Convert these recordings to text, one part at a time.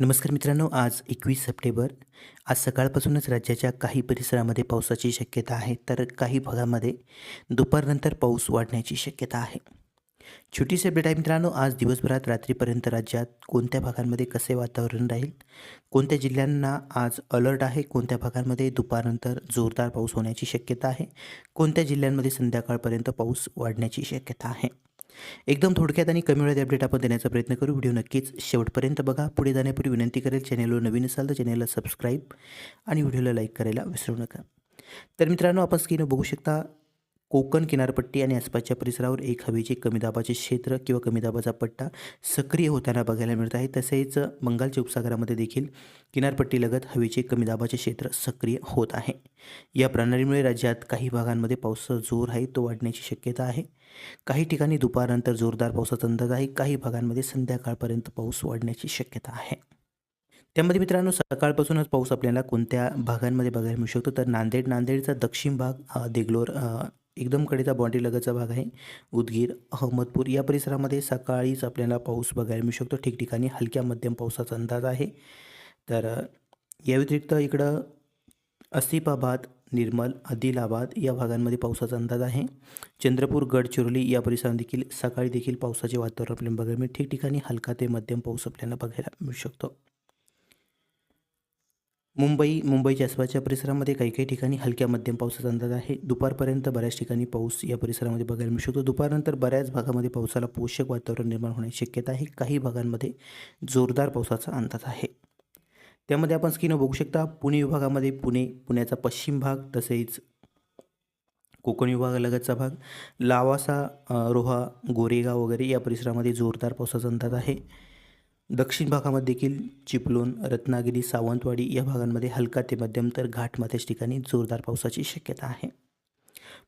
नमस्कार मित्रांनो आज एकवीस सप्टेंबर. आज सकाळपासूनच राज्याच्या काही परिसरामध्ये पावसाची शक्यता आहे तर काही भागामध्ये दुपारनंतर पाऊस वाढण्याची शक्यता आहे. छोटीशी अपडेट आहे मित्रांनो आज दिवसभरात रात्रीपर्यंत राज्यात कोणत्या भागांमध्ये कसे वातावरण राहील? कोणत्या जिल्ह्यांना आज अलर्ट आहे? कोणत्या भागांमध्ये दुपारनंतर जोरदार पाऊस होण्याची शक्यता आहे? कोणत्या जिल्ह्यांमध्ये संध्याकाळपर्यंत पाऊस वाढण्याची शक्यता आहे? एकदम थोडक्यात आणि कमी वेळात अपडेट आपण देण्याचा प्रयत्न करू. व्हिडिओ नक्कीच शेवटपर्यंत बघा. पुढे जाण्यापूर्वी विनंती करेल चॅनेलवर नवीन असाल तर चॅनेलला सबस्क्राईब आणि व्हिडिओला लाईक करायला विसरू नका. तर मित्रांनो आपण स्क्रीनवर बघू शकता. कोकण किनारपट्टी आणि आसपासच्या परिसरावर एक हवेचे कमी दाबाचे क्षेत्र किंवा कमी दाबाचा पट्टा सक्रिय होताना बघायला मिळत आहे. तसेच बंगालच्या उपसागरामध्ये देखील किनारपट्टीलगत हवेचे कमी दाबाचे क्षेत्र सक्रिय होत आहे. या प्रणालीमुळे राज्यात काही भागांमध्ये पावसाचा जोर आहे तो वाढण्याची शक्यता आहे. काही ठिकाणी दुपारनंतर जोरदार पावसाचा अंदाज आहे काही भागांमध्ये संध्याकाळपर्यंत पाऊस वाढण्याची शक्यता आहे. त्यामध्ये मित्रांनो सकाळपासूनच पाऊस आपल्याला कोणत्या भागांमध्ये बघायला मिळू शकतो? तर नांदेड नांदेडचा दक्षिण भाग देगलोर एकदम कडेचा बॉन्ड्री भाग आहे. उदगीर अहमदपूर या परिसरामध्ये सकाळीच आपल्याला पाऊस बघायला मिळू शकतो. ठिकठिकाणी हलक्या मध्यम पावसाचा अंदाज आहे. तर या व्यतिरिक्त इकडं असिफाबाद निर्मल आदिलाबाद या भागांमध्ये पावसाचा अंदाज आहे. चंद्रपूर गडचिरोली या परिसरात देखील सकाळी देखील पावसाचे वातावरण आपल्याला बघायला मिळेल. ठिकठिकाणी हलका ते मध्यम पाऊस आपल्याला बघायला मिळू शकतो. मुंबई मुंबईच्या आसपासच्या परिसरामध्ये काही काही ठिकाणी हलक्या मध्यम पावसाचा अंदाज आहे. दुपारपर्यंत बऱ्याच ठिकाणी पाऊस या परिसरामध्ये बघायला मिळू शकतो. दुपारनंतर बऱ्याच भागामध्ये पावसाला पोषक वातावरण निर्माण होण्याची शक्यता आहे. काही भागांमध्ये जोरदार पावसाचा अंदाज आहे. त्यामध्ये आपण स्क्रीनवर बघू शकता. पुणे विभागामध्ये पुणे पुण्याचा पश्चिम भाग तसेच कोकण विभागालगतचा भाग. लावासा रोहा गोरेगाव वगैरे या परिसरामध्ये जोरदार पावसाचा अंदाज आहे. दक्षिण भागामध्ये देखील चिपळूण रत्नागिरी सावंतवाडी या भागांमध्ये हलका ते मध्यम तर घाटमध्येच ठिकाणी जोरदार पावसाची शक्यता आहे.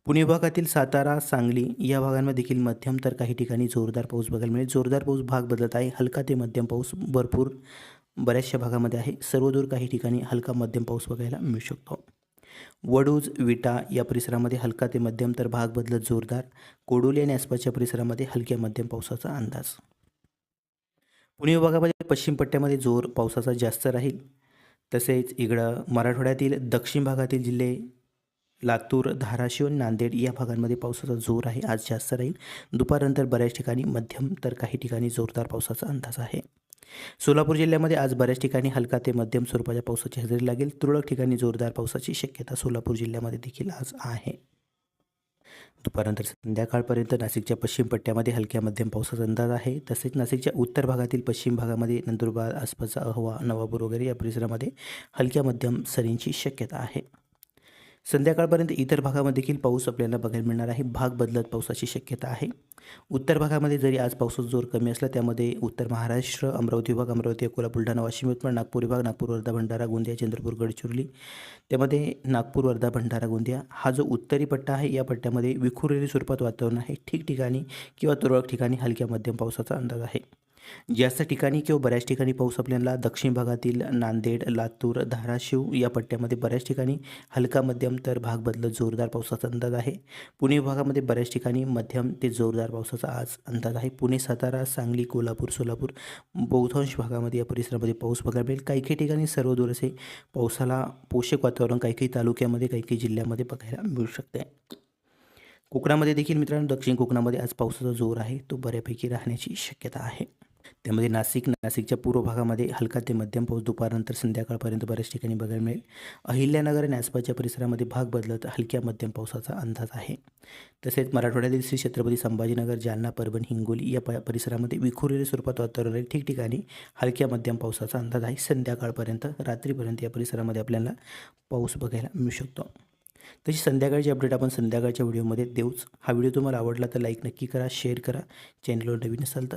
पुणे भागातील सातारा सांगली या भागांमध्ये देखील मध्यम तर काही ठिकाणी जोरदार पाऊस बघायला मिळेल. जोरदार पाऊस भाग बदलत आहे. हलका ते मध्यम पाऊस भरपूर बऱ्याचशा भागामध्ये आहे. सर्वदूर काही ठिकाणी हलका मध्यम पाऊस बघायला मिळू शकतो. वडूज विटा या परिसरामध्ये हलका ते मध्यम तर भाग बदलत जोरदार. कोडोली आणि आसपासच्या परिसरामध्ये हलक्या मध्यम पावसाचा अंदाज. पुणे विभागामध्ये पश्चिम पट्ट्यामध्ये जोर पावसाचा जास्त राहील. तसेच इकडं मराठवाड्यातील दक्षिण भागातील जिल्हे लातूर धाराशिव नांदेड या भागांमध्ये पावसाचा जोर आहे आज जास्त राहील. दुपारनंतर बऱ्याच ठिकाणी मध्यम तर काही ठिकाणी जोरदार पावसाचा अंदाज आहे. सोलापूर जिल्ह्यामध्ये आज बऱ्याच ठिकाणी हलका ते मध्यम स्वरूपाच्या पावसाची हजेरी लागेल. तुरळक ठिकाणी जोरदार पावसाची शक्यता सोलापूर जिल्ह्यामध्ये देखील आज आहे. दुपारनंतर संध्याकाळपर्यंत नाशिकच्या पश्चिम पट्ट्यामध्ये हलक्या मध्यम पावसाचा अंदाज आहे. तसेच नाशिकच्या उत्तर भागातील पश्चिम भागामध्ये नंदुरबार आसपासचा अहवा नवापूर वगैरे या परिसरामध्ये हलक्या मध्यम सरींची शक्यता आहे. संध्याकाळपर्यंत इतर भागामध्ये देखील पाऊस आपल्याला बघायला मिळणार आहे. भाग बदलत पावसाची शक्यता आहे. उत्तर भागामध्ये जरी आज पावसाचा जोर कमी असला त्यामध्ये उत्तर महाराष्ट्र अमरावती विभाग अमरावती अकोला बुलढाणा वाशिम यवतमाळ नागपूर विभाग नागपूर वर्धा भंडारा गोंदिया चंद्रपूर गडचिरोली त्यामध्ये नागपूर वर्धा भंडारा गोंदिया हा जो उत्तरी पट्टा आहे या पट्ट्यामध्ये विखुरलेली स्वरूपात वातावरण आहे. ठिकठिकाणी किंवा तुरळक ठिकाणी हलक्या मध्यम पावसाचा अंदाज आहे. जास्त ठिकाणी किंवा बऱ्याच ठिकाणी पाऊस आपल्याला दक्षिण भागातील नांदेड लातूर धाराशिव या पट्ट्यामध्ये बऱ्याच ठिकाणी हलका मध्यम तर भाग बदलत जोरदार पावसाचा अंदाज आहे. पुणे विभागामध्ये बऱ्याच ठिकाणी मध्यम ते जोरदार पावसाचा आज अंदाज आहे. पुणे सातारा सांगली कोल्हापूर सोलापूर बहुतांश भागामध्ये या परिसरामध्ये पाऊस बघायला मिळेल. काही काही ठिकाणी सर्वदूर असे पावसाला पोषक वातावरण काही काही तालुक्यामध्ये काही काही जिल्ह्यामध्ये बघायला मिळू शकते. कोकणामध्ये देखील मित्रांनो दक्षिण कोकणामध्ये आज पावसाचा जोर आहे. तो बऱ्यापैकी राहण्याची शक्यता आहे. त्यामध्ये नाशिक नाशिकच्या पूर्व भागामध्ये हलका ते मध्यम पाऊस दुपारनंतर संध्याकाळपर्यंत बऱ्याच ठिकाणी बघायला मिळेल. अहिल्यानगर आणि आसपासच्या परिसरामध्ये भाग बदलत हलक्या मध्यम पावसाचा अंदाज आहे. तसेच मराठवाड्यातील श्री छत्रपती संभाजीनगर जालना परभणी हिंगोली या प परिसरामध्ये विखुरलेल्या स्वरूपात वातावरण आहे ठिकठिकाणी हलक्या मध्यम पावसाचा अंदाज आहे. संध्याकाळपर्यंत रात्रीपर्यंत या परिसरामध्ये आपल्याला पाऊस बघायला मिळू शकतो. तशी संध्याकाळची अपडेट आपण संध्याकाळच्या व्हिडिओमध्ये देऊच. हा व्हिडिओ तुम्हाला आवडला तर लाईक नक्की करा शेअर करा. चॅनलवर नवीन असाल तर